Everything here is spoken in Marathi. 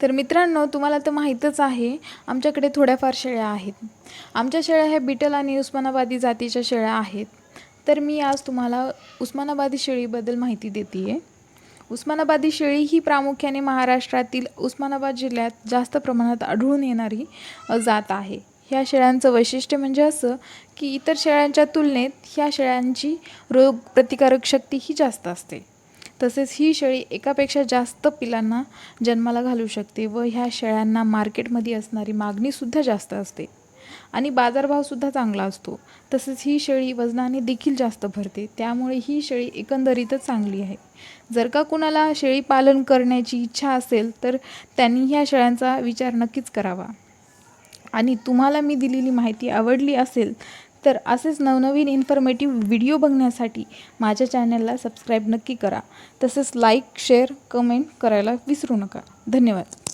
तर मित्रांनो तुम्हाला तर माहीतच आहे आमच्याकडे थोड्याफार शेळ्या आहेत. आमच्या शेळ्या ह्या बिटल आणि उस्मानाबादी जातीच्या शेळ्या आहेत. तर मी आज तुम्हाला उस्मानाबादी शेळीबद्दल माहिती देते आहे उस्मानाबादी शेळी ही प्रामुख्याने महाराष्ट्रातील उस्मानाबाद जिल्ह्यात जास्त प्रमाणात आढळून येणारी जात आहे. ह्या शेळ्यांचं वैशिष्ट्य म्हणजे असं की इतर शेळ्यांच्या तुलनेत ह्या शेळ्यांची रोग प्रतिकारक शक्ती ही जास्त असते. तसेच ही शेळी एकापेक्षा जास्त पिलांना जन्माला घालू शकते व ह्या शेळ्यांना मार्केटमध्ये असणारी मागणीसुद्धा जास्त असते. आणि बाजारभावसुद्धा चांगला असतो. तसेच ही शेळी वजनाने देखील जास्त भरते. त्यामुळे ही शेळी एकंदरीतच चांगली आहे. जर का कुणाला शेळी पालन करण्याची इच्छा असेल तर त्यांनी ह्या शेळ्यांचा विचार नक्कीच करावा. आणि तुम्हाला मी दिलेली माहिती आवडली असेल तर असेच नवनवीन इन्फॉर्मेटिव्ह व्हिडिओ बघण्यासाठी माझ्या चॅनलला सबस्क्राईब नक्की करा. तसेच लाईक शेअर कमेंट करायला विसरू नका. धन्यवाद.